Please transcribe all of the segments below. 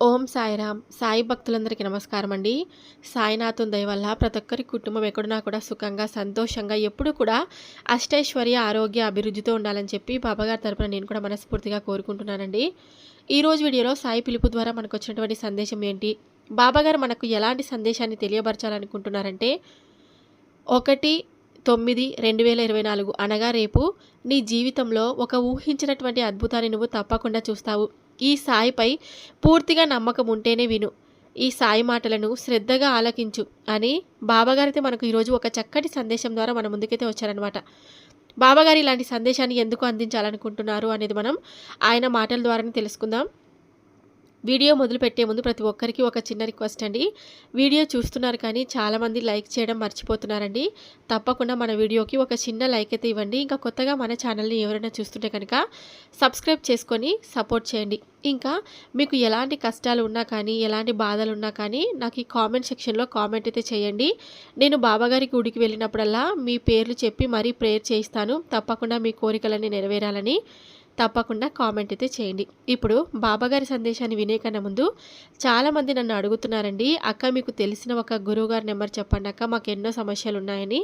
ఓం సాయిరామ్. సాయి భక్తులందరికీ నమస్కారం అండి సాయినాథం దయ వల్ల ప్రతి ఒక్కరి కుటుంబం ఎక్కడున్నా కూడా సుఖంగా సంతోషంగా ఎప్పుడు కూడా అష్టైశ్వర్య ఆరోగ్య అభివృద్ధితో ఉండాలని చెప్పి బాబాగారి తరపున నేను కూడా మనస్ఫూర్తిగా కోరుకుంటున్నానండి. ఈరోజు వీడియోలో సాయి పిలుపు ద్వారా మనకు వచ్చినటువంటి సందేశం ఏంటి? బాబాగారు మనకు ఎలాంటి సందేశాన్ని తెలియపరచాలనుకుంటున్నారంటే ఒకటి తొమ్మిది రెండు వేల ఇరవై నాలుగు అనగా రేపు నీ జీవితంలో ఒక ఊహించినటువంటి అద్భుతాన్ని నువ్వు తప్పకుండా చూస్తావు. ఈ సాయిపై పూర్తిగా నమ్మకం ఉంటేనే విను. ఈ సాయి మాటలను శ్రద్ధగా ఆలకించు అని బాబాగారైతే మనకు ఈరోజు ఒక చక్కటి సందేశం ద్వారా మన ముందుకైతే వచ్చారనమాట బాబాగారు ఇలాంటి సందేశాన్ని ఎందుకు అందించాలనుకుంటున్నారు అనేది మనం ఆయన మాటల ద్వారానే తెలుసుకుందాం. వీడియో మొదలుపెట్టే ముందు ప్రతి ఒక్కరికి ఒక చిన్న రిక్వెస్ట్ అండి. వీడియో చూస్తున్నారు కానీ చాలామంది లైక్ చేయడం మర్చిపోతున్నారండి. తప్పకుండా మన వీడియోకి ఒక చిన్న లైక్ అయితే ఇవ్వండి. ఇంకా కొత్తగా మన ఛానల్ని ఎవరైనా చూస్తుంటే కనుక సబ్స్క్రైబ్ చేసుకొని సపోర్ట్ చేయండి. ఇంకా మీకు ఎలాంటి కష్టాలు ఉన్నా కానీ ఎలాంటి బాధలు ఉన్నా కానీ నాకు ఈ కామెంట్ సెక్షన్లో కామెంట్ అయితే చేయండి. నేను బాబాగారి గుడికి వెళ్ళినప్పుడల్లా మీ పేర్లు చెప్పి మరీ ప్రేయర్ చేయిస్తాను. తప్పకుండా మీ కోరికలన్నీ నెరవేరాలని. తప్పకుండా కామెంట్ అయితే చేయండి. ఇప్పుడు బాబాగారి సందేశాన్ని వినే కన్నా ముందు చాలామంది నన్ను అడుగుతున్నారండి అక్క మీకు తెలిసిన ఒక గురువుగారి నెంబర్ చెప్పండి అక్క మాకు ఎన్నో సమస్యలు ఉన్నాయని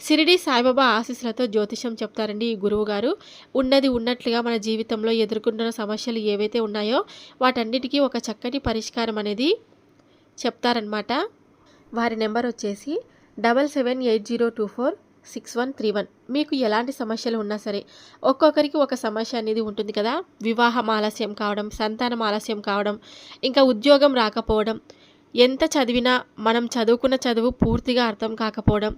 సిరిడి సాయిబాబా ఆశీస్సులతో జ్యోతిషం చెప్తారండి ఈ గురువు గారు ఉన్నది ఉన్నట్లుగా మన జీవితంలో ఎదుర్కొంటున్న సమస్యలు ఏవైతే ఉన్నాయో వాటన్నిటికీ ఒక చక్కటి పరిష్కారం అనేది చెప్తారనమాట వారి నెంబర్ వచ్చేసి double seven eight zero two four six one three one. మీకు ఎలాంటి సమస్యలు ఉన్నా సరే ఒక్కొక్కరికి ఒక సమస్య అనేది ఉంటుంది కదా. వివాహం ఆలస్యం కావడం సంతానం ఆలస్యం కావడం ఇంకా ఉద్యోగం రాకపోవడం ఎంత చదివినా మనం చదువుకున్న చదువు పూర్తిగా అర్థం కాకపోవడం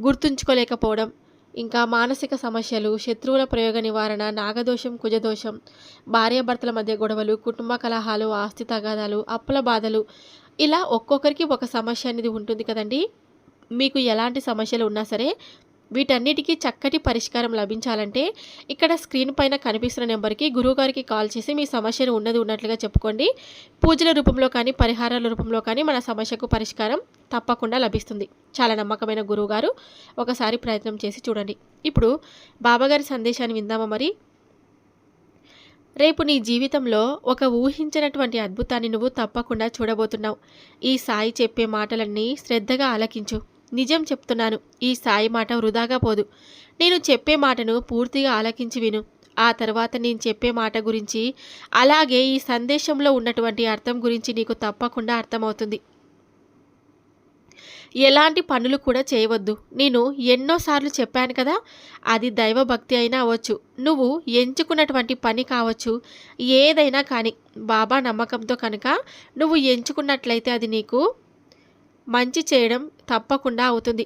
గుర్తుంచుకోలేకపోవడం ఇంకా మానసిక సమస్యలు శత్రువుల ప్రయోగ నివారణ నాగదోషం కుజదోషం భార్యాభర్తల మధ్య గొడవలు కుటుంబ కలహాలు ఆస్తి తగాదాలు అప్పుల బాధలు ఇలా ఒక్కొక్కరికి ఒక సమస్య అనేది ఉంటుంది కదండి. మీకు ఎలాంటి సమస్యలు ఉన్నా సరే వీటన్నిటికీ చక్కటి పరిష్కారం లభించాలంటే ఇక్కడ స్క్రీన్ పైన కనిపిస్తున్న నెంబర్కి గురువుగారికి కాల్ చేసి మీ సమస్యను ఉన్నది ఉన్నట్లుగా చెప్పుకోండి. పూజల రూపంలో కానీ పరిహారాల రూపంలో కానీ మన సమస్యకు పరిష్కారం తప్పకుండా లభిస్తుంది. చాలా నమ్మకమైన గురువుగారు ఒకసారి ప్రయత్నం చేసి చూడండి. ఇప్పుడు బాబాగారి సందేశాన్ని విందామా మరి? రేపు నీ జీవితంలో ఒక ఊహించినటువంటి అద్భుతాన్ని నువ్వు తప్పకుండా చూడబోతున్నావు. ఈ సాయి చెప్పే మాటలన్నీ శ్రద్ధగా ఆలకించు. నిజం చెప్తున్నాను. ఈ సాయి మాట వృధాగా పోదు. నేను చెప్పే మాటను పూర్తిగా ఆలకించి విను. ఆ తర్వాత నేను చెప్పే మాట గురించి అలాగే ఈ సందేశంలో ఉన్నటువంటి అర్థం గురించి నీకు తప్పకుండా అర్థమవుతుంది. ఎలాంటి పనులు కూడా చేయవద్దు. నేను ఎన్నోసార్లు చెప్పాను కదా అది దైవభక్తి అయినా అవ్వచ్చు. నువ్వు ఎంచుకున్నటువంటి పని కావచ్చు ఏదైనా కానీ. బాబా నమ్మకంతో కనుక నువ్వు ఎంచుకున్నట్లయితే అది నీకు మంచి చేయడం తప్పకుండా అవుతుంది.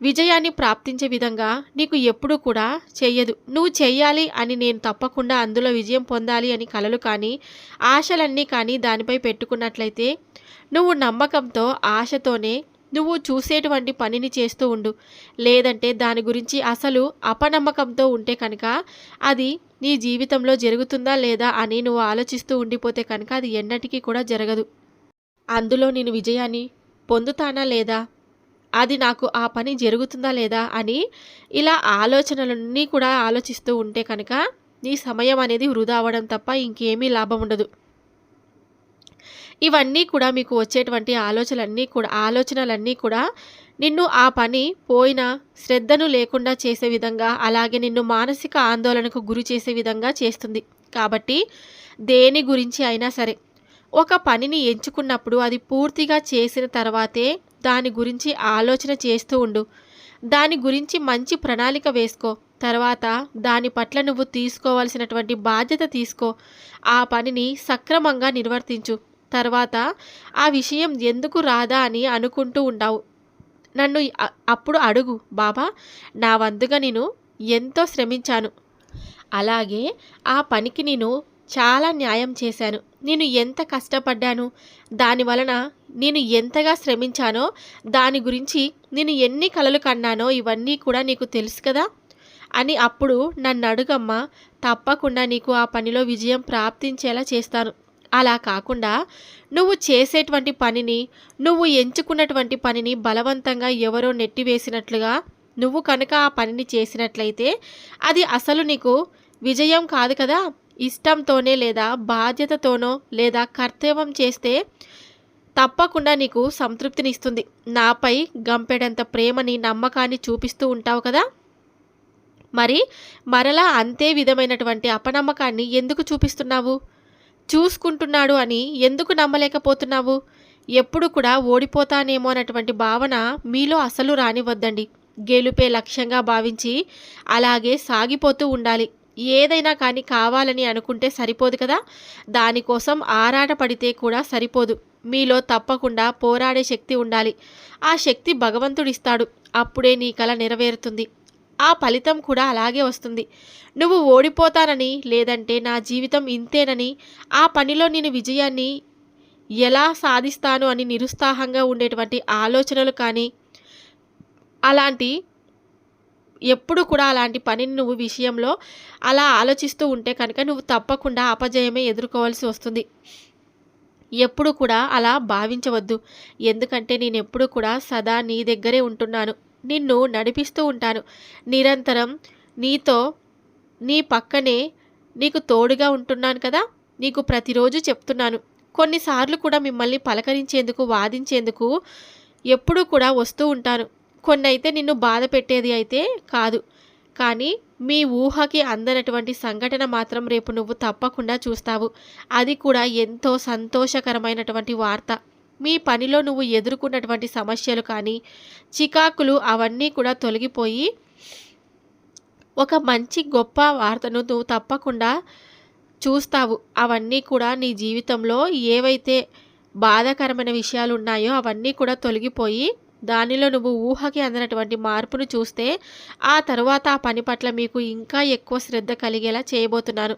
విజయాన్ని ప్రాప్తించే విధంగా నీకు ఎప్పుడూ కూడా చెయ్యదు నువ్వు చెయ్యాలి అని నేను తప్పకుండా అందులో విజయం పొందాలి అని కలలు కానీ ఆశలన్నీ కానీ దానిపై పెట్టుకున్నట్లయితే నువ్వు నమ్మకంతో ఆశతోనే నువ్వు చూసేటువంటి పనిని చేస్తూ ఉండు. లేదంటే దాని గురించి అసలు అపనమ్మకంతో ఉంటే కనుక అది నీ జీవితంలో జరుగుతుందా లేదా అని నువ్వు ఆలోచిస్తూ ఉండిపోతే కనుక అది ఎన్నటికీ కూడా జరగదు. అందులో నేను విజయాన్ని పొందుతానా లేదా? అది నాకు ఆ పని జరుగుతుందా లేదా అని ఇలా ఆలోచనలన్నీ కూడా ఆలోచిస్తూ ఉంటే కనుక నీ సమయం అనేది వృధా అవ్వడం తప్ప ఇంకేమీ లాభం ఉండదు. ఇవన్నీ కూడా మీకు వచ్చేటువంటి ఆలోచనలన్నీ కూడా ఆలోచనలన్నీ కూడా నిన్ను ఆ పని పోయిన శ్రద్ధను లేకుండా చేసే విధంగా అలాగే నిన్ను మానసిక ఆందోళనకు గురి చేసే విధంగా చేస్తుంది. కాబట్టి దేని గురించి అయినా సరే ఒక పనిని ఎంచుకున్నప్పుడు అది పూర్తిగా చేసిన తర్వాతే దాని గురించి ఆలోచన చేస్తూ ఉండు. దాని గురించి మంచి ప్రణాళిక వేసుకో. తర్వాత దాని పట్ల నువ్వు తీసుకోవాల్సినటువంటి బాధ్యత తీసుకో. ఆ పనిని సక్రమంగా నిర్వర్తించు. తర్వాత ఆ విషయం ఎందుకు రాదా అని అనుకుంటూ ఉండవు. నన్ను అప్పుడు అడుగు బాబా నా వంతుగా నేను ఎంతో శ్రమించాను. అలాగే ఆ పనికి నేను చాలా న్యాయం చేశాను. నేను ఎంత కష్టపడ్డాను? దాని వలన నేను ఎంతగా శ్రమించానో? దాని గురించి నేను ఎన్ని కలలు కన్నానో? ఇవన్నీ కూడా నీకు తెలుసు కదా? అని అప్పుడు నన్ను అడుగమ్మ. తప్పకుండా నీకు ఆ పనిలో విజయం ప్రాప్తించేలా చేస్తాను. అలా కాకుండా నువ్వు చేసేటువంటి పనిని నువ్వు ఎంచుకున్నటువంటి పనిని బలవంతంగా ఎవరో నెట్టివేసినట్లుగా నువ్వు కనుక ఆ పనిని చేసినట్లయితే అది అసలు నీకు విజయం కాదు కదా? ఇష్టంతోనే లేదా బాధ్యతతోనో లేదా కర్తవ్యం చేస్తే తప్పకుండా నీకు సంతృప్తినిస్తుంది. నాపై గంపెడంత ప్రేమని నమ్మకాన్ని చూపిస్తూ ఉంటావు కదా? మరి మరలా అంతే విధమైనటువంటి అపనమ్మకాన్ని ఎందుకు చూపిస్తున్నావు? చూసుకుంటున్నాడు అని ఎందుకు నమ్మలేకపోతున్నావు? ఎప్పుడు కూడా ఓడిపోతానేమో అన్నటువంటి భావన మీలో అసలు రానివద్దండి గెలుపే లక్ష్యంగా భావించి అలాగే సాగిపోతూ ఉండాలి. ఏదైనా కానీ కావాలని అనుకుంటే సరిపోదు కదా? దానికోసం ఆరాట పడితే కూడా సరిపోదు. మీలో తప్పకుండా పోరాడే శక్తి ఉండాలి. ఆ శక్తి భగవంతుడిస్తాడు. అప్పుడే నీ కల నెరవేరుతుంది. ఆ ఫలితం కూడా అలాగే వస్తుంది. నువ్వు ఓడిపోతానని లేదంటే నా జీవితం ఇంతేనని ఆ పనిలో నేను విజయాన్ని ఎలా సాధిస్తాను అని నిరుత్సాహంగా ఉండేటువంటి ఆలోచనలు కానీ అలాంటి ఎప్పుడు కూడా అలాంటి పనిని నువ్వు విషయంలో అలా ఆలోచిస్తూ ఉంటే కనుక నువ్వు తప్పకుండా అపజయమే ఎదుర్కోవాల్సి వస్తుంది. ఎప్పుడు కూడా అలా భావించవద్దు. ఎందుకంటే నేను ఎప్పుడు కూడా సదా నీ దగ్గరే ఉంటున్నాను. నిన్ను నడిపిస్తూ ఉంటాను. నిరంతరం నీతో నీ పక్కనే నీకు తోడుగా ఉంటున్నాను కదా? నీకు ప్రతిరోజు చెప్తున్నాను. కొన్నిసార్లు కూడా మిమ్మల్ని పలకరించేందుకు వాదించేందుకు ఎప్పుడూ కూడా వస్తూ ఉంటాను. కొన్ని అయితే నిన్ను బాధ పెట్టేది అయితే కాదు. కానీ మీ ఊహకి అందనటువంటి సంఘటన మాత్రం రేపు నువ్వు తప్పకుండా చూస్తావు. అది కూడా ఎంతో సంతోషకరమైనటువంటి వార్త. మీ పనిలో నువ్వు ఎదుర్కొన్నటువంటి సమస్యలు కానీ చికాకులు అవన్నీ కూడా తొలగిపోయి ఒక మంచి గొప్ప వార్తను నువ్వు తప్పకుండా చూస్తావు. అవన్నీ కూడా నీ జీవితంలో ఏవైతే బాధాకరమైన విషయాలు ఉన్నాయో అవన్నీ కూడా తొలగిపోయి దానిలో నువ్వు ఊహకి అందినటువంటి మార్పును చూస్తే ఆ తర్వాత ఆ పని పట్ల మీకు ఇంకా ఎక్కువ శ్రద్ధ కలిగేలా చేయబోతున్నాను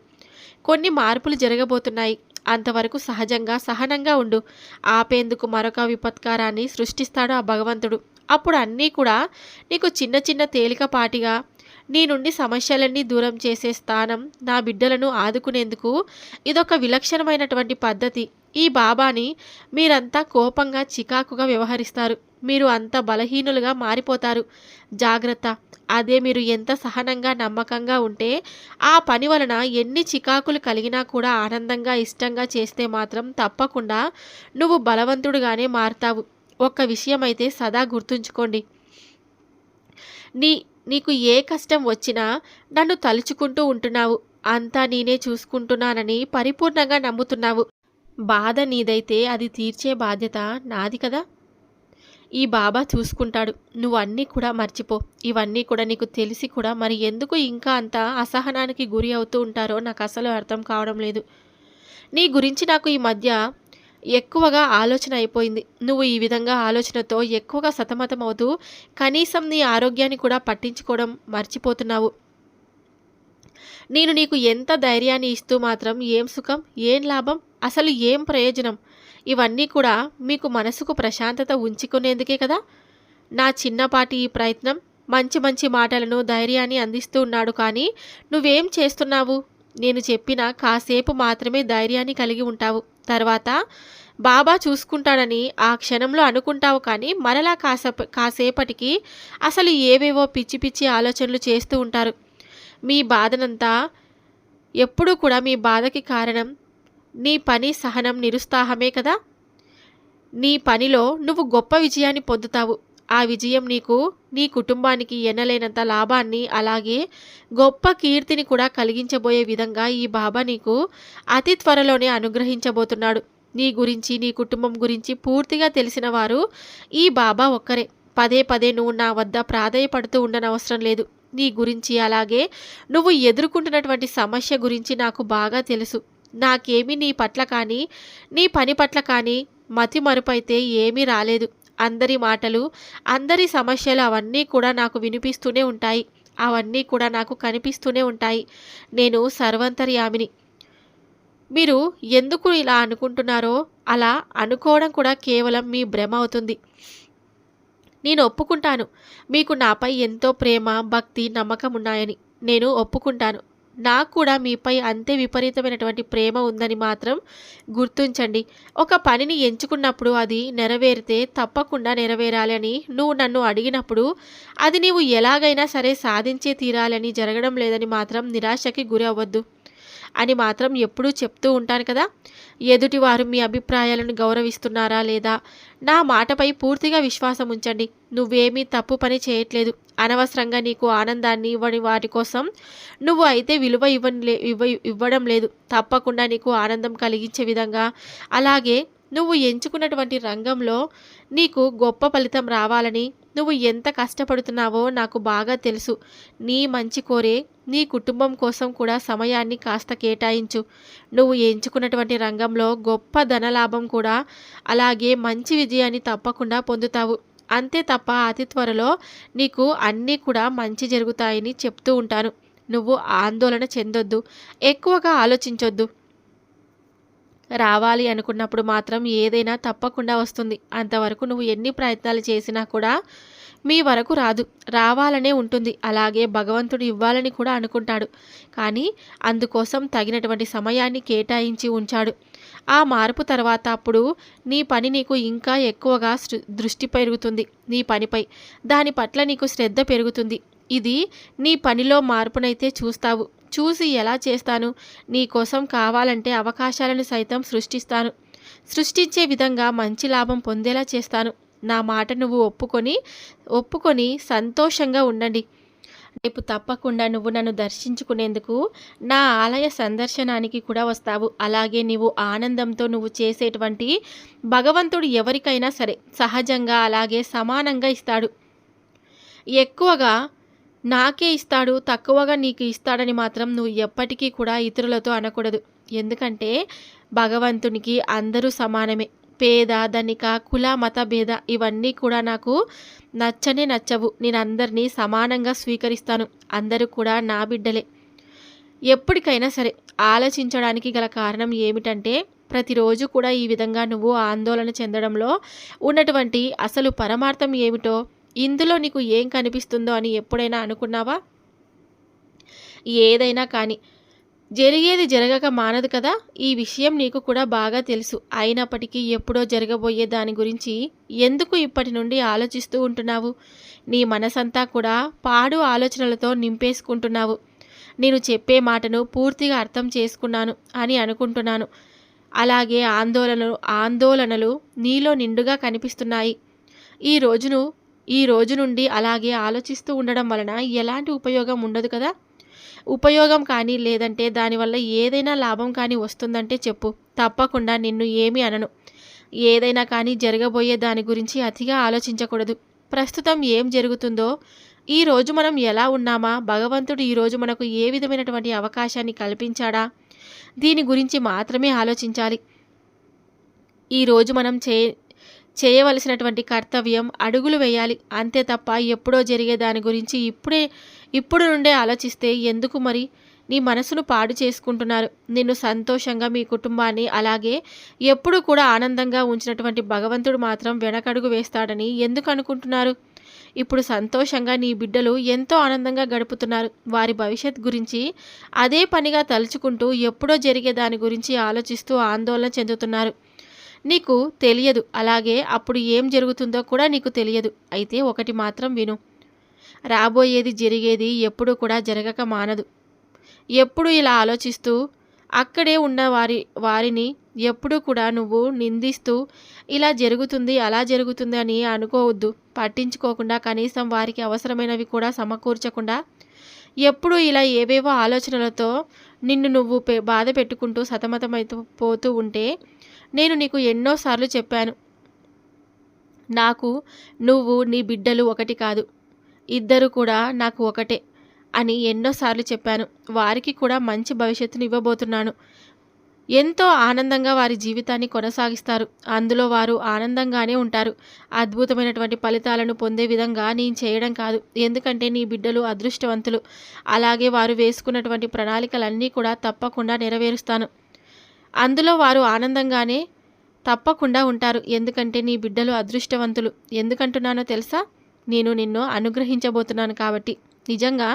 కొన్ని మార్పులు జరగబోతున్నాయి. అంతవరకు సహజంగా సహనంగా ఉండు. ఆపేందుకు మరొక విపత్కారాన్ని సృష్టిస్తాడు ఆ భగవంతుడు. అప్పుడు అన్నీ కూడా నీకు చిన్న చిన్న తేలికపాటిగా నీ నుండి సమస్యలన్నీ దూరం చేసే స్థానం నా బిడ్డలను ఆదుకునేందుకు ఇదొక విలక్షణమైనటువంటి పద్ధతి. ఈ బాబాని మీరంతా కోపంగా చికాకుగా వ్యవహరిస్తారు. మీరు అంత బలహీనులుగా మారిపోతారు. జాగ్రత్త. అదే మీరు ఎంత సహనంగా నమ్మకంగా ఉంటే ఆ పని వలన ఎన్ని చికాకులు కలిగినా కూడా ఆనందంగా ఇష్టంగా చేస్తే మాత్రం తప్పకుండా నువ్వు బలవంతుడుగానే మారుతావు. ఒక్క విషయం అయితే సదా గుర్తుంచుకోండి. నీ నీకు ఏ కష్టం వచ్చినా నన్ను తలుచుకుంటూ ఉంటున్నావు. అంతా నేనే చూసుకుంటున్నానని పరిపూర్ణంగా నమ్ముతున్నావు. బాధ నీదైతే అది తీర్చే బాధ్యత నాది కదా? ఈ బాబా చూసుకుంటాడు. నువ్వు అన్నీ కూడా మర్చిపో. ఇవన్నీ కూడా నీకు తెలిసి కూడా మరి ఎందుకు ఇంకా అంత అసహనానికి గురి అవుతూ ఉంటారో నాకు అసలు అర్థం కావడం లేదు. నీ గురించి నాకు ఈ మధ్య ఎక్కువగా ఆలోచన అయిపోయింది. నువ్వు ఈ విధంగా ఆలోచనతో ఎక్కువగా సతమతం అవుతూ కనీసం నీ ఆరోగ్యాన్ని కూడా పట్టించుకోవడం మర్చిపోతున్నావు. నేను నీకు ఎంత ధైర్యాన్ని ఇస్తూ మాత్రం ఏం సుఖం ఏం లాభం అసలు ఏం ప్రయోజనం? ఇవన్నీ కూడా మీకు మనసుకు ప్రశాంతత ఉంచుకునేందుకే కదా? నా చిన్నపాటి ఈ ప్రయత్నం మంచి మంచి మాటలను ధైర్యాన్ని అందిస్తూ ఉన్నాడు కానీ నువ్వేం చేస్తున్నావు? నేను చెప్పిన కాసేపు మాత్రమే ధైర్యాన్ని కలిగి ఉంటావు. తర్వాత బాబా చూసుకుంటాడని ఆ క్షణంలో అనుకుంటావు కానీ మరలా కాసేప కాసేపటికి అసలు ఏవేవో పిచ్చి పిచ్చి ఆలోచనలు చేస్తూ ఉంటారు. మీ బాధనంతా ఎప్పుడూ కూడా మీ బాధకి కారణం నీ పని సహనం నిరుత్సాహమే కదా? నీ పనిలో నువ్వు గొప్ప విజయాన్ని పొందుతావు. ఆ విజయం నీకు నీ కుటుంబానికి ఎనలేనంత లాభాన్ని అలాగే గొప్ప కీర్తిని కూడా కలిగించబోయే విధంగా ఈ బాబా నీకు అతి త్వరలోనే అనుగ్రహించబోతున్నాడు. నీ గురించి నీ కుటుంబం గురించి పూర్తిగా తెలిసిన వారు ఈ బాబా ఒక్కరే. పదే పదే నువ్వు నా వద్ద ప్రాధాయపడుతూ ఉండనవసరం లేదు. నీ గురించి అలాగే నువ్వు ఎదుర్కొంటున్నటువంటి సమస్య గురించి నాకు బాగా తెలుసు. నాకేమీ నీ పట్ల కానీ నీ పని పట్ల కానీ మతి మరుపైతే ఏమీ రాలేదు. అందరి మాటలు అందరి సమస్యలు అవన్నీ కూడా నాకు వినిపిస్తూనే ఉంటాయి. అవన్నీ కూడా నాకు కనిపిస్తూనే ఉంటాయి. నేను సర్వంతర్యామిని. మీరు ఎందుకు ఇలా అనుకుంటున్నారో అలా అనుకోవడం కూడా కేవలం మీ భ్రమ అవుతుంది. నేను ఒప్పుకుంటాను. మీకు నాపై ఎంతో ప్రేమ భక్తి నమ్మకం ఉన్నాయని నేను ఒప్పుకుంటాను. నాకు కూడా మీపై అంతే విపరీతమైనటువంటి ప్రేమ ఉందని మాత్రం గుర్తుంచండి. ఒక పనిని ఎంచుకున్నప్పుడు అది నెరవేరితే తప్పకుండా నెరవేరాలని నువ్వు నన్ను అడిగినప్పుడు అది నీవు ఎలాగైనా సరే సాధించే తీరాలని జరగడం లేదని మాత్రం నిరాశకి గురి అవ్వద్దు అని మాత్రం ఎప్పుడూ చెప్తూ ఉంటాను కదా. ఎదుటివారు మీ అభిప్రాయాలను గౌరవిస్తున్నారా లేదా? నా మాటపై పూర్తిగా విశ్వాసం ఉంచండి. నువ్వేమీ తప్పు పని చేయట్లేదు. అనవసరంగా నీకు ఆనందాన్ని ఇవ్వని వాటి కోసం నువ్వు అయితే విలువ ఇవ్వని ఇవ్వ ఇవ్వడం లేదు. తప్పకుండా నీకు ఆనందం కలిగించే విధంగా. అలాగే నువ్వు ఎంచుకున్నటువంటి రంగంలో నీకు గొప్ప ఫలితం రావాలని నువ్వు ఎంత కష్టపడుతున్నావో నాకు బాగా తెలుసు. నీ మంచి కోరే నీ కుటుంబం కోసం కూడా సమయాన్ని కాస్త కేటాయించు. నువ్వు ఎంచుకున్నటువంటి రంగంలో గొప్ప ధనలాభం కూడా అలాగే మంచి విజయాన్ని తప్పకుండా పొందుతావు. అంతే తప్ప అతి త్వరలో నీకు అన్నీ కూడా మంచి జరుగుతాయని చెప్తూ ఉంటాను. నువ్వు ఆందోళన చెందొద్దు. ఎక్కువగా ఆలోచించొద్దు. రావాలి అనుకున్నప్పుడు మాత్రం ఏదైనా తప్పకుండా వస్తుంది. అంతవరకు నువ్వు ఎన్ని ప్రయత్నాలు చేసినా కూడా మీ వరకు రాదు. రావాలనే ఉంటుంది. అలాగే భగవంతుడు ఇవ్వాలని కూడా అనుకుంటాడు. కానీ అందుకోసం తగినటువంటి సమయాన్ని కేటాయించి ఉంచాడు. ఆ మార్పు తర్వాత అప్పుడు నీ పని నీకు ఇంకా ఎక్కువగా దృష్టి పెరుగుతుంది నీ పనిపై. దాని పట్ల నీకు శ్రద్ధ పెరుగుతుంది. ఇది నీ పనిలో మార్పునైతే చూస్తావు. చూసి ఎలా చేస్తాను? నీ కోసం కావాలంటే అవకాశాలను సైతం సృష్టిస్తాను. సృష్టించే విధంగా మంచి లాభం పొందేలా చేస్తాను. నా మాట నువ్వు ఒప్పుకొని ఒప్పుకొని సంతోషంగా ఉండండి. రేపు తప్పకుండా నువ్వు నన్ను దర్శించుకునేందుకు నా ఆలయ సందర్శనానికి కూడా వస్తావు. అలాగే నీవు ఆనందంతో నువ్వు చేసేటువంటి భగవంతుడు ఎవరికైనా సరే సహజంగా అలాగే సమానంగా ఇస్తాడు. ఎక్కువగా నాకే ఇస్తాడు తక్కువగా నీకు ఇస్తాడని మాత్రం నువ్వు ఎప్పటికీ కూడా ఇతరులతో అనకూడదు. ఎందుకంటే భగవంతునికి అందరూ సమానమే. పేద ధనిక కుల మత భేద ఇవన్నీ కూడా నాకు నచ్చనే నచ్చవు. నేను అందరినీ సమానంగా స్వీకరిస్తాను. అందరూ కూడా నా బిడ్డలే. ఎప్పటికైనా సరే ఆలోచించడానికి గల కారణం ఏమిటంటే ప్రతిరోజు కూడా ఈ విధంగా నువ్వు ఆందోళన చెందడంలో ఉన్నటువంటి అసలు పరమార్థం ఏమిటో ఇందులో నీకు ఏం కనిపిస్తుందో అని ఎప్పుడైనా అనుకున్నావా? ఏదైనా కానీ జరిగేది జరగక మానదు కదా? ఈ విషయం నీకు కూడా బాగా తెలుసు. అయినప్పటికీ ఎప్పుడో జరగబోయే దాని గురించి ఎందుకు ఇప్పటి నుండి ఆలోచిస్తూ ఉంటున్నావు? నీ మనసంతా కూడా పాడు ఆలోచనలతో నింపేసుకుంటున్నావు. నేను చెప్పే మాటను పూర్తిగా అర్థం చేసుకున్నాను అని అనుకుంటున్నాను. అలాగే ఆందోళనలు ఆందోళనలు నీలో నిండుగా కనిపిస్తున్నాయి. ఈ రోజును ఈ రోజు నుండి అలాగే ఆలోచిస్తూ ఉండడం వలన ఎలాంటి ఉపయోగం ఉండదు కదా? ఉపయోగం కానీ లేదంటే దానివల్ల ఏదైనా లాభం కానీ వస్తుందంటే చెప్పు. తప్పకుండా నిన్ను ఏమీ అనను. ఏదైనా కానీ జరగబోయే దాని గురించి అతిగా ఆలోచించకూడదు. ప్రస్తుతం ఏం జరుగుతుందో ఈరోజు మనం ఎలా ఉన్నామా భగవంతుడు ఈరోజు మనకు ఏ విధమైనటువంటి అవకాశాన్ని కల్పించాడా దీని గురించి మాత్రమే ఆలోచించాలి. ఈరోజు మనం చే చేయవలసినటువంటి కర్తవ్యం అడుగులు వేయాలి. అంతే తప్ప ఎప్పుడో జరిగే దాని గురించి ఇప్పుడే ఇప్పుడు నుండే ఆలోచిస్తే ఎందుకు మరి? నీ మనసును పాడు చేసుకుంటున్నారు. నిన్ను సంతోషంగా మీ కుటుంబాన్ని అలాగే ఎప్పుడు కూడా ఆనందంగా ఉంచినటువంటి భగవంతుడు మాత్రం వెనకడుగు వేస్తాడని ఎందుకు అనుకుంటున్నారు? ఇప్పుడు సంతోషంగా నీ బిడ్డలు ఎంతో ఆనందంగా గడుపుతున్నారు. వారి భవిష్యత్ గురించి అదే పనిగా తలుచుకుంటూ ఎప్పుడో జరిగే దాని గురించి ఆలోచిస్తూ ఆందోళన చెందుతున్నారు. నీకు తెలియదు. అలాగే అప్పుడు ఏం జరుగుతుందో కూడా నీకు తెలియదు. అయితే ఒకటి మాత్రం విను. రాబోయేది జరిగేది ఎప్పుడు కూడా జరగక మానదు. ఎప్పుడు ఇలా ఆలోచిస్తూ అక్కడే ఉన్న వారి వారిని ఎప్పుడు కూడా నువ్వు నిందిస్తూ ఇలా జరుగుతుంది అలా జరుగుతుంది అని అనుకోవద్దు. పట్టించుకోకుండా కనీసం వారికి అవసరమైనవి కూడా సమకూర్చకుండా ఎప్పుడు ఇలా ఏవేవో ఆలోచనలతో నిన్ను నువ్వు బాధ పెట్టుకుంటూ సతమతమైపోతూ ఉంటే నేను నీకు ఎన్నోసార్లు చెప్పాను. నాకు నువ్వు నీ బిడ్డలు ఒకటి కాదు. ఇద్దరు కూడా నాకు ఒకటే అని ఎన్నోసార్లు చెప్పాను. వారికి కూడా మంచి భవిష్యత్తును ఇవ్వబోతున్నాను. ఎంతో ఆనందంగా వారి జీవితాన్ని కొనసాగిస్తారు. అందులో వారు ఆనందంగానే ఉంటారు. అద్భుతమైనటువంటి ఫలితాలను పొందే విధంగా నేను చేయడం కాదు. ఎందుకంటే నీ బిడ్డలు అదృష్టవంతులు. అలాగే వారు వేసుకున్నటువంటి ప్రణాళికలన్నీ కూడా తప్పకుండా నెరవేరుస్తాను. అందులో వారు ఆనందంగానే తప్పకుండా ఉంటారు. ఎందుకంటే నీ బిడ్డలు అదృష్టవంతులు. ఎందుకంటున్నానో తెలుసా? నేను నిన్ను అనుగ్రహించబోతున్నాను కాబట్టి. నిజంగా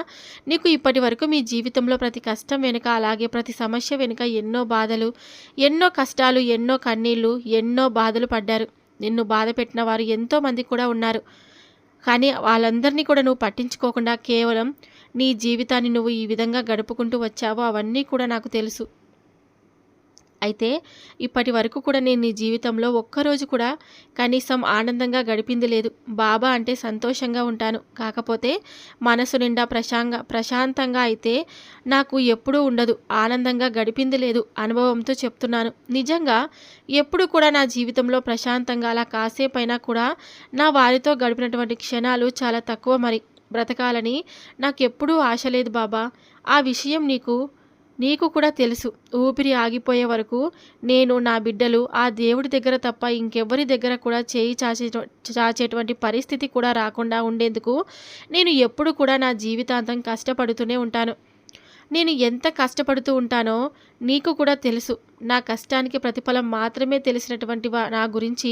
నీకు ఇప్పటి వరకు మీ జీవితంలో ప్రతి కష్టం వెనుక అలాగే ప్రతి సమస్య వెనుక ఎన్నో బాధలు ఎన్నో కష్టాలు ఎన్నో కన్నీళ్ళు ఎన్నో బాధలు పడ్డారు. నిన్ను బాధ పెట్టిన వారు ఎంతోమంది కూడా ఉన్నారు. కానీ వాళ్ళందరినీ కూడా నువ్వు పట్టించుకోకుండా కేవలం నీ జీవితాన్ని నువ్వు ఈ విధంగా గడుపుకుంటూ వచ్చావో అవన్నీ కూడా నాకు తెలుసు. అయితే ఇప్పటి వరకు కూడా నేను నీ జీవితంలో ఒక్కరోజు కూడా కనీసం ఆనందంగా గడిపింది లేదు. బాబా అంటే సంతోషంగా ఉంటాను. కాకపోతే మనసు నిండా ప్రశాంగ ప్రశాంతంగా అయితే నాకు ఎప్పుడూ ఉండదు. ఆనందంగా గడిపింది లేదు అనుభవంతో చెప్తున్నాను. నిజంగా ఎప్పుడు కూడా నా జీవితంలో ప్రశాంతంగా అలా కాసేపైనా కూడా నా వారితో గడిపినటువంటి క్షణాలు చాలా తక్కువ మరి. బ్రతకాలని నాకు ఎప్పుడూ ఆశ లేదు బాబా. ఆ విషయం నీకు నీకు కూడా తెలుసు. ఊపిరి ఆగిపోయే వరకు నేను నా బిడ్డలు ఆ దేవుడి దగ్గర తప్ప ఇంకెవ్వరి దగ్గర కూడా చేయి చాచే చాచేటువంటి పరిస్థితి కూడా రాకుండా ఉండేందుకు నేను ఎప్పుడు కూడా నా జీవితాంతం కష్టపడుతూనే ఉంటాను. నేను ఎంత కష్టపడుతూ ఉంటానో నీకు కూడా తెలుసు. నా కష్టానికి ప్రతిఫలం మాత్రమే తెలిసినటువంటి నా గురించి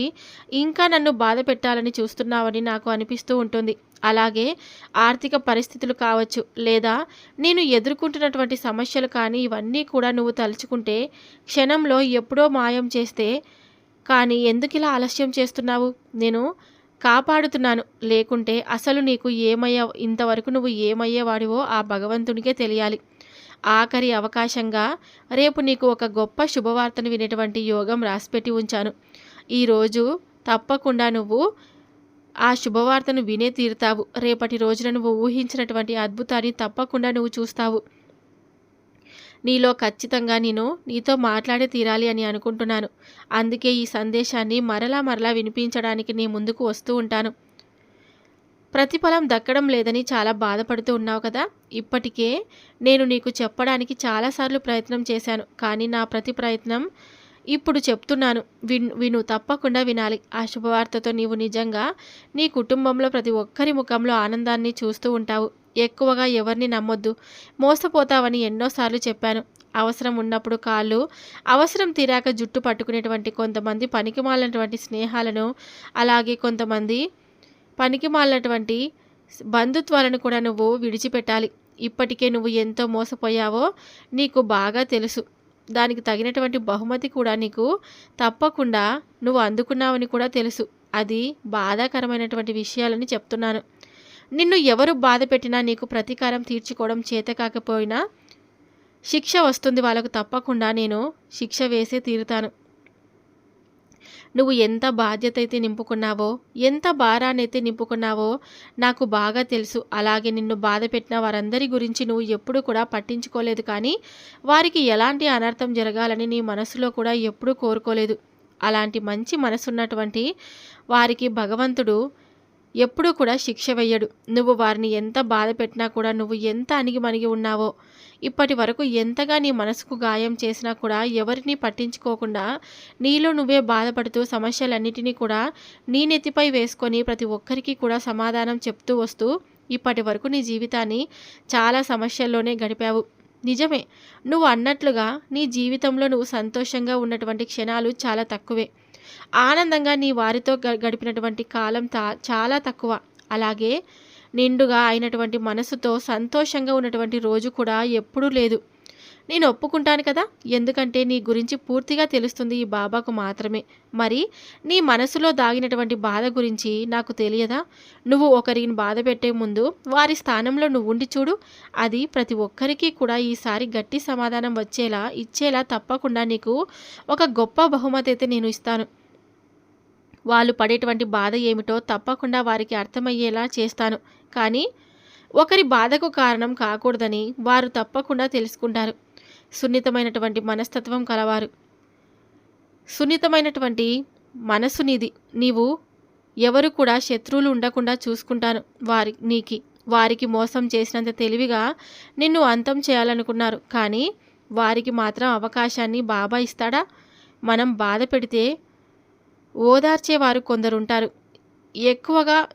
ఇంకా నన్ను బాధ పెట్టాలని చూస్తున్నావని నాకు అనిపిస్తూ ఉంటుంది. అలాగే ఆర్థిక పరిస్థితులు కావచ్చు లేదా నేను ఎదుర్కొంటున్నటువంటి సమస్యలు కానీ ఇవన్నీ కూడా నువ్వు తలుచుకుంటే క్షణంలో ఎప్పుడో మాయం చేస్తే కానీ ఎందుకు ఇలా ఆలస్యం చేస్తున్నావు? నేను కాపాడుతున్నాను. లేకుంటే అసలు నీకు ఏమయ్యా ఇంతవరకు నువ్వు ఏమయ్యేవాడివో ఆ భగవంతునికే తెలియాలి. ఆఖరి అవకాశంగా రేపు నీకు ఒక గొప్ప శుభవార్తను వినేటువంటి యోగం రాసిపెట్టి ఉంచాను. ఈరోజు తప్పకుండా నువ్వు ఆ శుభవార్తను వినే తీరుతావు. రేపటి రోజున నువ్వు ఊహించినటువంటి అద్భుతాన్ని తప్పకుండా నువ్వు చూస్తావు. నీలో ఖచ్చితంగా నేను నీతో మాట్లాడే తీరాలి అని అనుకుంటున్నాను. అందుకే ఈ సందేశాన్ని మరలా మరలా వినిపించడానికి నీ ముందుకు వస్తూ ఉంటాను. ప్రతిఫలం దక్కడం లేదని చాలా బాధపడుతూ ఉన్నావు కదా? ఇప్పటికే నేను నీకు చెప్పడానికి చాలాసార్లు ప్రయత్నం చేశాను. కానీ నా ప్రతి ప్రయత్నం ఇప్పుడు చెప్తున్నాను. విన్ విను తప్పకుండా వినాలి. ఆ శుభవార్తతో నీవు నిజంగా నీ కుటుంబంలో ప్రతి ఒక్కరి ముఖంలో ఆనందాన్ని చూస్తూ ఉంటావు. ఎక్కువగా ఎవరిని నమ్మొద్దు. మోసపోతావని ఎన్నోసార్లు చెప్పాను. అవసరం ఉన్నప్పుడు కాళ్ళు అవసరం తీరాక జుట్టు పట్టుకునేటువంటి కొంతమంది పనికిమాలినటువంటి స్నేహాలను అలాగే కొంతమంది పనికిమాలినటువంటి బంధుత్వాలను కూడా నువ్వు విడిచిపెట్టాలి. ఇప్పటికే నువ్వు ఎంతో మోసపోయావో నీకు బాగా తెలుసు. దానికి తగినటువంటి బహుమతి కూడా నీకు తప్పకుండా నువ్వు అందుకున్నావని కూడా తెలుసు. అది బాధాకరమైనటువంటి విషయాలని చెప్తున్నాను. నిన్ను ఎవరు బాధ పెట్టినా నీకు ప్రతీకారం తీర్చుకోవడం చేత కాకపోయినా శిక్ష వస్తుంది. వాళ్ళకు తప్పకుండా నేను శిక్ష వేసే తీరుతాను. నువ్వు ఎంత బాధ్యత అయితే నింపుకున్నావో ఎంత భారాన్నైతే నింపుకున్నావో నాకు బాగా తెలుసు. అలాగే నిన్ను బాధ పెట్టిన వారందరి గురించి నువ్వు ఎప్పుడూ కూడా పట్టించుకోలేదు కానీ వారికి ఎలాంటి అనర్థం జరగాలని నీ మనసులో కూడా ఎప్పుడూ కోరుకోలేదు. అలాంటి మంచి మనసున్నటువంటి వారికి భగవంతుడు ఎప్పుడూ కూడా శిక్ష వెయ్యడు నువ్వు వారిని ఎంత బాధ పెట్టినా కూడా నువ్వు ఎంత అణిగి మణిగి ఉన్నావో ఇప్పటి వరకు ఎంతగా నీ మనసుకు గాయం చేసినా కూడా ఎవరిని పట్టించుకోకుండా నీలో నువ్వే బాధపడుతూ సమస్యలన్నిటినీ కూడా నీ నెత్తిపై వేసుకొని ప్రతి ఒక్కరికి కూడా సమాధానం చెప్తూ వస్తూ ఇప్పటి వరకు నీ జీవితాన్ని చాలా సమస్యల్లోనే గడిపావు. నిజమే. నువ్వు అన్నట్లుగా నీ జీవితంలో నువ్వు సంతోషంగా ఉన్నటువంటి క్షణాలు చాలా తక్కువే. ఆనందంగా నీ వారితో గడిపినటువంటి కాలం చాలా తక్కువ. అలాగే నిండుగా అయినటువంటి మనసుతో సంతోషంగా ఉన్నటువంటి రోజు కూడా ఎప్పుడూ లేదు. నేను ఒప్పుకుంటాను కదా? ఎందుకంటే నీ గురించి పూర్తిగా తెలుస్తుంది ఈ బాబాకు మాత్రమే. మరి నీ మనసులో దాగినటువంటి బాధ గురించి నాకు తెలియదా? నువ్వు ఒకరిని బాధ పెట్టే ముందు వారి స్థానంలో నువ్వు ఉండి చూడు. అది ప్రతి ఒక్కరికి కూడా ఈసారి గట్టి సమాధానం వచ్చేలా ఇచ్చేలా తప్పకుండా నీకు ఒక గొప్ప బహుమతి అయితే నేను ఇస్తాను. వాళ్ళు పడేటువంటి బాధ ఏమిటో తప్పకుండా వారికి అర్థమయ్యేలా చేస్తాను. కానీ ఒకరి బాధకు కారణం కాకూడదని వారు తప్పకుండా తెలుసుకుంటారు. సున్నితమైనటువంటి మనస్తత్వం కలవారు. సున్నితమైనటువంటి మనసు నీది. నీవు ఎవరు కూడా శత్రువులు ఉండకుండా చూసుకుంటాను. వారి నీకి వారికి మోసం చేసినంత తెలివిగా నిన్ను అంతం చేయాలనుకున్నారు. కానీ వారికి మాత్రం అవకాశాన్ని బాబా ఇస్తాడా? మనం బాధ పెడితే ఓదార్చేవారు కొందరుంటారు. ఎక్కువగా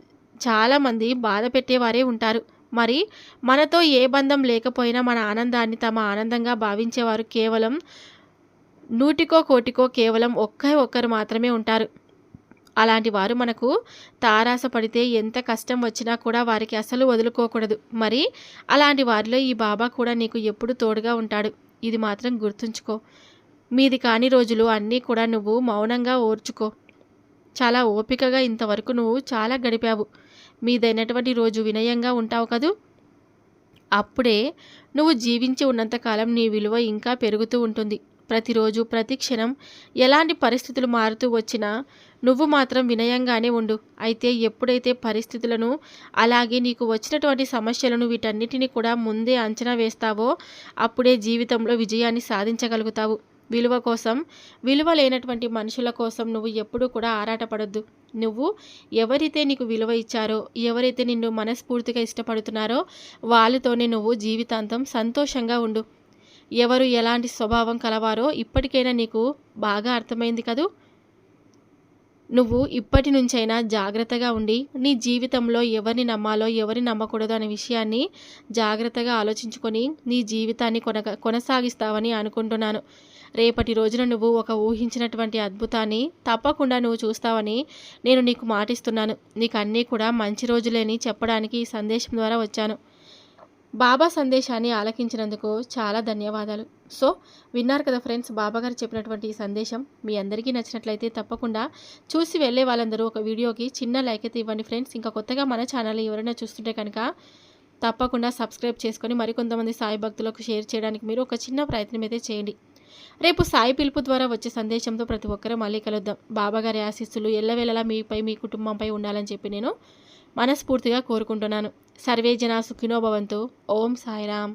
చాలామంది బాధ పెట్టేవారే ఉంటారు. మరి మనతో ఏ బంధం లేకపోయినా మన ఆనందాన్ని తమ ఆనందంగా భావించేవారు కేవలం నూటికో కోటికో కేవలం ఒక్కే ఒక్కరు మాత్రమే ఉంటారు. అలాంటి వారు మనకు తారాస పడితే ఎంత కష్టం వచ్చినా కూడా వారికి అసలు వదులుకోకూడదు. మరి అలాంటి వారిలో ఈ బాబా కూడా నీకు ఎప్పుడు తోడుగా ఉంటాడు. ఇది మాత్రం గుర్తుంచుకో. మీది కాని రోజులు అన్నీ కూడా నువ్వు మౌనంగా ఓర్చుకో. చాలా ఓపికగా ఇంతవరకు నువ్వు చాలా గడిపావు. మీదైనటువంటి రోజు వినయంగా ఉంటావు కదూ? అప్పుడే నువ్వు జీవించి ఉన్నంతకాలం నీ విలువ ఇంకా పెరుగుతూ ఉంటుంది. ప్రతిరోజు ప్రతి క్షణం ఎలాంటి పరిస్థితులు మారుతూ వచ్చినా నువ్వు మాత్రం వినయంగానే ఉండు. అయితే ఎప్పుడైతే పరిస్థితులను అలాగే నీకు వచ్చినటువంటి సమస్యలను వీటన్నిటిని కూడా ముందే అంచనా వేస్తావో అప్పుడే జీవితంలో విజయాన్ని సాధించగలుగుతావు. విలువ కోసం విలువ లేనటువంటి మనుషుల కోసం నువ్వు ఎప్పుడూ కూడా ఆరాటపడద్దు. నువ్వు ఎవరైతే నీకు విలువ ఇచ్చారో ఎవరైతే నిన్ను మనస్ఫూర్తిగా ఇష్టపడుతున్నారో వాళ్ళతోనే నువ్వు జీవితాంతం సంతోషంగా ఉండు. ఎవరు ఎలాంటి స్వభావం కలవారో ఇప్పటికైనా నీకు బాగా అర్థమైంది కదూ? నువ్వు ఇప్పటి నుంచైనా జాగ్రత్తగా ఉండి నీ జీవితంలో ఎవరిని నమ్మాలో ఎవరిని నమ్మకూడదు అనే విషయాన్ని జాగ్రత్తగా ఆలోచించుకొని నీ జీవితాన్ని కొనగా కొనసాగిస్తావని అనుకుంటున్నాను. రేపటి రోజున నువ్వు ఒక ఊహించినటువంటి అద్భుతాన్ని తప్పకుండా నువ్వు చూస్తావని నేను నీకు మాటిస్తున్నాను. నీకు అన్నీ కూడా మంచి రోజులేని చెప్పడానికి ఈ సందేశం ద్వారా వచ్చాను. బాబా సందేశాన్ని ఆలకించినందుకు చాలా ధన్యవాదాలు. సో విన్నారు కదా ఫ్రెండ్స్ బాబా గారు చెప్పినటువంటి ఈ సందేశం. మీ అందరికీ నచ్చినట్లయితే తప్పకుండా చూసి వెళ్ళే వాళ్ళందరూ ఒక వీడియోకి చిన్న లైక్ అయితే ఇవ్వండి ఫ్రెండ్స్. ఇంకా కొత్తగా మన ఛానల్ ఎవరైనా చూస్తుంటే కనుక తప్పకుండా సబ్స్క్రైబ్ చేసుకొని మరికొంతమంది సాయి భక్తులకు షేర్ చేయడానికి మీరు ఒక చిన్న ప్రయత్నం అయితే చేయండి. రేపు సాయి పిలుపు ద్వారా వచ్చే సందేశంతో ప్రతి ఒక్కరూ మళ్ళీ కలుద్దాం. బాబాగారి ఆశీస్సులు ఎల్లవేళలా మీపై మీ కుటుంబంపై ఉండాలని చెప్పి నేను మనస్ఫూర్తిగా కోరుకుంటున్నాను. సర్వే జనా సుఖినోభవంతో ఓం సాయిరామ్.